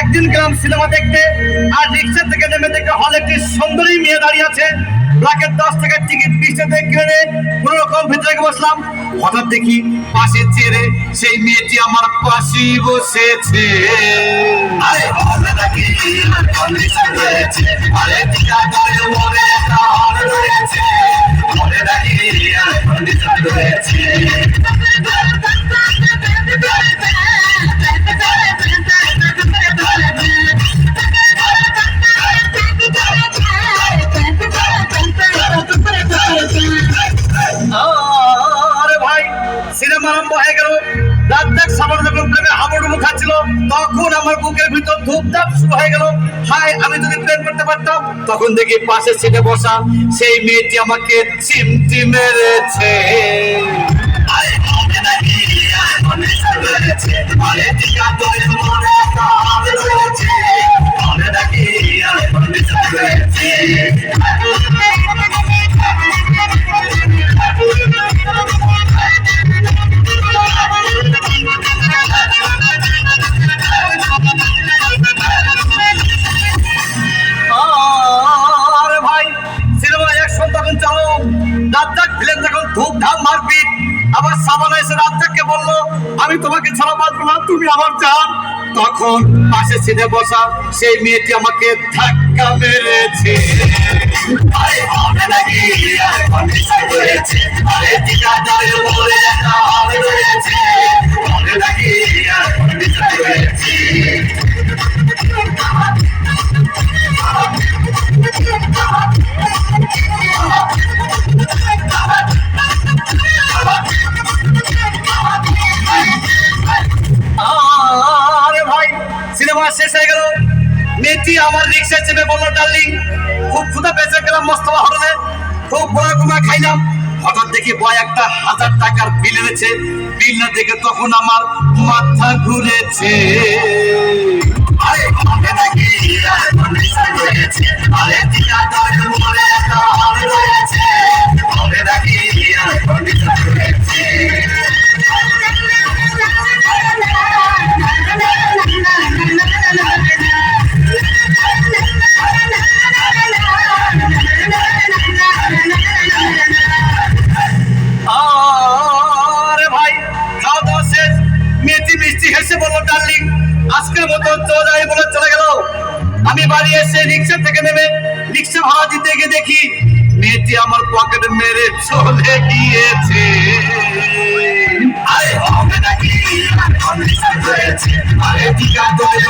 একদিন গেলাম সিনেমা দেখতে, আর রিক্সা থেকে নেমে দেখে হলে একটি সুন্দরী মেয়ে দাঁড়িয়ে আছে। ব্ল্যাকের দশ টাকার টিকিট বিশ টাকা কিনে কোনো রকম বসলাম। হঠাৎ দেখি পাশে চেয়ারে সেই মেয়েটি আমার পাশেই বসেছে। আরে আরে সামনে যখন প্রেমে তখন আমার বুকের ভিতর ধূপধাপ শুরু হয়ে গেল। হাই আমি যদি প্রেম করতে পারতাম, তখন দেখি পাশে সিটে বসা সেই মেয়েটি আমাকে চিমটি মেরেছে। ধূপধাম মারপিট। আবার সাবানা এসে রাজ্জাককে বলল, আমি তোমাকে ছাড়া বাঁচবো না, তুমি আমার চান তখন পাশে সিটে বসা সেই মেয়েটি আমাকে ধাক্কা মেরেছে। আরে হবে নাকি? আরে কন্ডিশন করেছে আরে ঠিকাদারের বলে। সিনেমা শেষ হয়ে গেল। মেয়েটি আমার রিক্সায় চেপে বলল, ডার্লিং, খুব ক্ষুদা বেঁচে গেলাম মস্তবা হরলে খুব বড় কুমা খাইলাম। হঠাৎ দেখি বয় একটা হাজার টাকার বিল এনেছে। বিল না দেখে তখন আমার মাথা ঘুরেছে। আরে মিষ্টি হেসে বলল ডার্লিং আজকের মতো চলে বলে চলে গেল আমি বাড়ি এসে রিক্সা থেকে নেমে রিক্সা ভাড়া দিতে গিয়ে দেখি, মেয়েটি আমার পকেটে মেরে চলে গিয়েছে। আরে হবে নাকি? আরে টিকা দলে